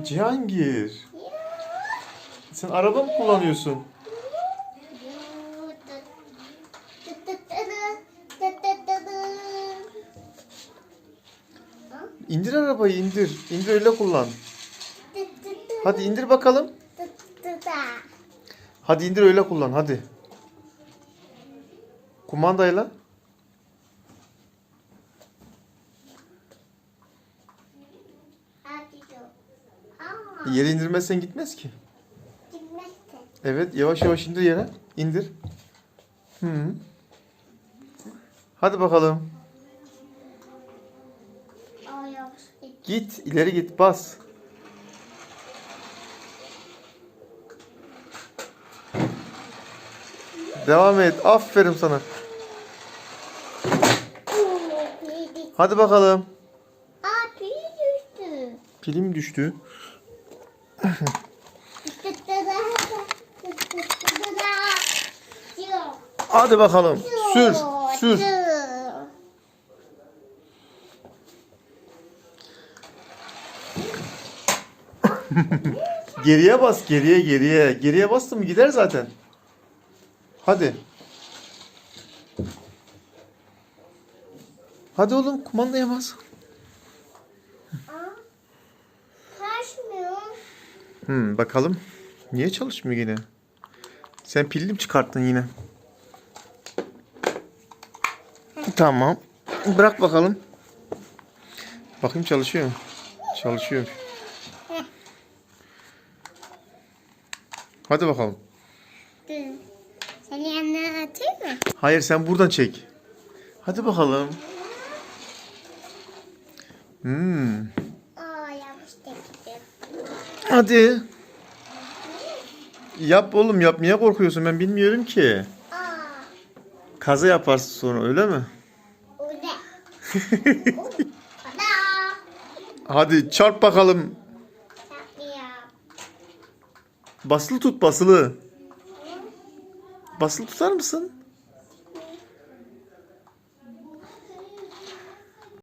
Cihangir. Sen araba mı kullanıyorsun? İndir arabayı indir. İndir öyle kullan. Hadi indir bakalım. Hadi indir öyle kullan hadi. Kumandayla. Yere indirmezsen gitmez ki. Evet yavaş yavaş indir yere. İndir. Hı -hı. Hadi bakalım. Git ileri git bas. Devam et. Aferin sana. Hadi bakalım. Aa pil düştü. Pilim düştü. Hadi bakalım. Sür. Sür. Geriye bas. Geriye geriye. Geriye bastın mı gider zaten. Hadi. Hadi oğlum kumandaya bas. Hmm, bakalım. Niye çalışmıyor yine? Sen pilli mi çıkarttın yine? Tamam. Bırak bakalım. Bakayım çalışıyor mu? Çalışıyor. Hadi bakalım. Dur. Seni yanına atayım mı? Hayır sen buradan çek. Hadi bakalım. Hmm. Hadi. Yap oğlum yap. Niye korkuyorsun? Ben bilmiyorum ki. Aa Kaza yaparsın sonra öyle mi? Ada. Hadi çarp bakalım. Yapmıyor. Basılı tut basılı. Basılı tutar mısın?